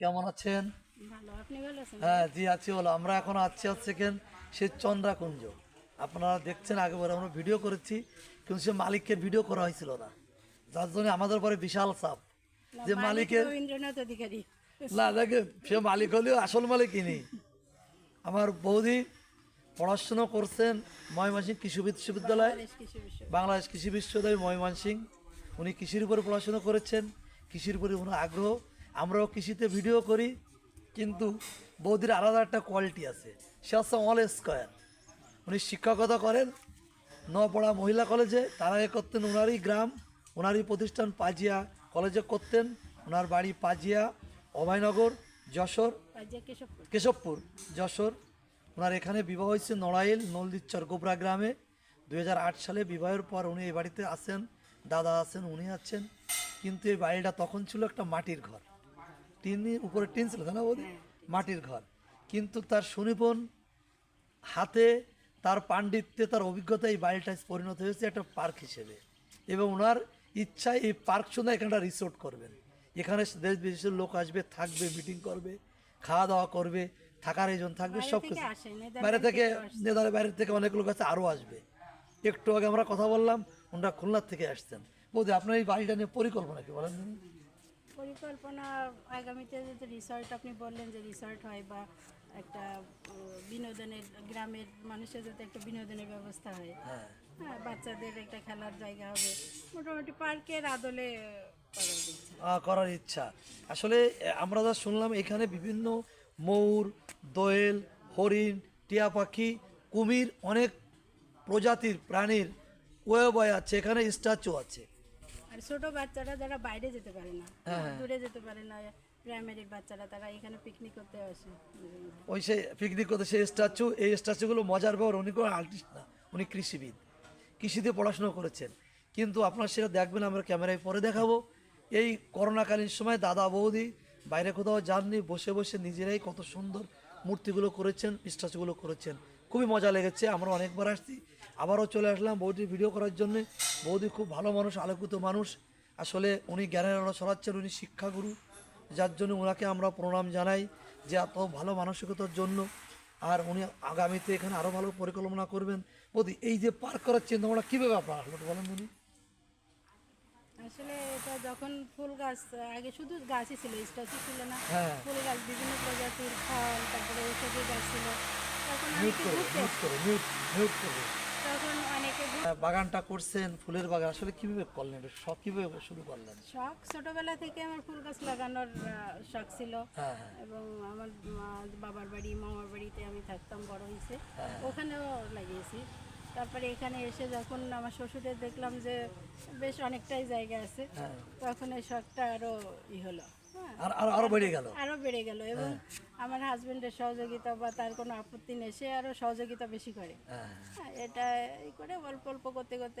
কেমন আছেন? হ্যাঁ জি আছি বলো আমরা এখন আছি হচ্ছে কেন? সে চন্দ্রাকুঞ্জ। আপনারা দেখছেন আগেবার আমরা ভিডিও করেছি কিন্তু সে মালিককে ভিডিও করা হয়েছিল না। যার জন্য আমাদের পরে বিশাল চাপ। যে মালিকের না দেখে সে মালিক হলেও আসল মালিক নেই আমার বৌদি পড়াশুনো করছেন ময়মনসিং কৃষি বিশ্ববিদ্যালয় বাংলাদেশ কৃষি বিশ্ব বাংলাদেশ কৃষি বিশ্ববিদ্যালয় ময়মনসিং। উনি কৃষির উপরে পড়াশুনো করেছেন কৃষির উপরে ওনার আগ্রহ। আমরাও কৃষিতে ভিডিও করি কিন্তু বৌদির আলাদা একটা কোয়ালিটি আছে। সে হচ্ছে অল স্কোয়ার উনি শিক্ষকতা করেন নপড়া মহিলা কলেজে তার আগে করতেন ওনারই গ্রাম ওনারই প্রতিষ্ঠান পাজিয়া কলেজে করতেন ওনার বাড়ি পাজিয়া অভয়নগর যশোর কেশবপুর। যশোর। ওনার এখানে বিবাহ হয়েছে নড়াইল নলদিচ্চর গোবরা গ্রামে। দু হাজার আট সালে বিবাহের পর উনি এই বাড়িতে আসেন দাদা আছেন উনি আছেন। কিন্তু এই বাড়িটা তখন ছিল একটা মাটির ঘর। টিন উপরে টিন ছিল না বৌদি? মাটির ঘর। কিন্তু তার সুনিপন হাতে তার পাণ্ডিত্যে তার অভিজ্ঞতা এই বাড়িটা পরিণত হয়েছে একটা পার্ক হিসেবে। এবং ওনার ইচ্ছায় এই পার্ক শুনে এখানটা রিসোর্ট করবেন। এখানে দেশ বিদেশের লোক আসবে থাকবে মিটিং করবে খাওয়া দাওয়া করবে থাকার আয়োজন থাকবে সব কিছু বাইরে থেকে আসছে। বাইরে থেকে অনেক লোক আছে আরও আসবে। একটু আগে আমরা কথা বললাম ওনারা খুলনার থেকে আসছেন। বৌদি আপনার এই বাড়িটা নিয়ে পরিকল্পনা কি বলেন? পরিকল্পনা আগামীতে যদি রিসর্ট আপনি বললেন যে রিসর্ট হয় বা একটা বিনোদনের গ্রামের মানুষের যাতে একটা বিনোদনের ব্যবস্থা হয়। হ্যাঁ। হ্যাঁ বাচ্চাদের একটা খেলার জায়গা হবে। মোটামুটি পার্কের আদলে করার ইচ্ছা। আসলে আমরা যা শুনলাম এখানে বিভিন্ন ময়ূর দোয়েল হরিণ টিয়া পাখি কুমির অনেক প্রজাতির প্রাণীর ওয়ে আছে। এখানে স্ট্যাচু আছে। আর ছোট বাচ্চারা যারা বাইরে যেতে পারে না হ্যাঁ, দূরে যেতে পারে না প্রাইমারির বাচ্চারা তারা এখানে পিকনিক করতে আসে। ওই সে পিকনিক করতে সেই স্ট্যাচু এই স্ট্যাচুগুলো মজার ব্যাপার উনি কোনো আর্টিস্ট না উনি কৃষিবিদ। কৃষিতে পড়াশোনা করেছেন। কিন্তু আপনারা সেটা দেখবেন আমরা ক্যামেরায় পরে দেখাবো। এই করোনাকালীন সময় দাদা বৌদি বাইরে কোথাও যাননি বসে বসে নিজেরাই কত সুন্দর মূর্তিগুলো করেছেন স্ট্যাচুগুলো করেছেন। খুবই মজা লেগেছে আমরা অনেকবার আসছি। আবারও চলে আসলাম বৌদির ভিডিও করার জন্য। বৌদি খুব ভালো মানুষ আলোকিত মানুষ। আসলে উনি জ্ঞানের আলো ছড়াচ্ছেন উনি শিক্ষাগুরু। যার জন্য ওনাকে আমরা প্রণাম জানাই যে এত ভালো মানসিকতার জন্য। আর উনি আগামীতে এখানে আরও ভালো পরিকল্পনা করবেন। বৌদি এই যে পার্ক করার চিন্তা ভাবনা কীভাবে আপনার আসলো বলেন উনি। আসলে এটা যখন ফুল গাছ আগে শুধু গাছই ছিল স্ট্যাচু ছিল না। হ্যাঁ। ফুল গাছ বিভিন্ন প্রজাতির ফল তারপরে ঔষধি গাছ ছিল। অনেকে বাগানটা করছেন ফুলের বাগান আসলে কীভাবে করলেন শখ কীভাবে শুরু করলেন? শখ ছোটবেলা থেকে আমার ফুল গাছ লাগানোর শখ ছিল। হ্যাঁ হ্যাঁ। এবং আমার বাবার বাড়ি মামার বাড়িতে আমি থাকতাম বড় হয়েছে। হ্যাঁ। ওখানেও লাগিয়েছি। তারপরে এখানে এসে যখন আমার শ্বশুরের দেখলাম যে বেশ অনেকটাই জায়গা আছে হ্যাঁ। তখন এই শখটা আরও ই হলো। হ্যাঁ আর আরও আরও বেড়ে গেল। আরও বেড়ে গেল এবং হ্যাঁ। আমার হাজবেন্ডের সহযোগিতা বা তার কোনো আপত্তি নেই সে আরও সহযোগিতা বেশি করে। হ্যাঁ। হ্যাঁ, এটা এই করে অল্প অল্প করতে করতে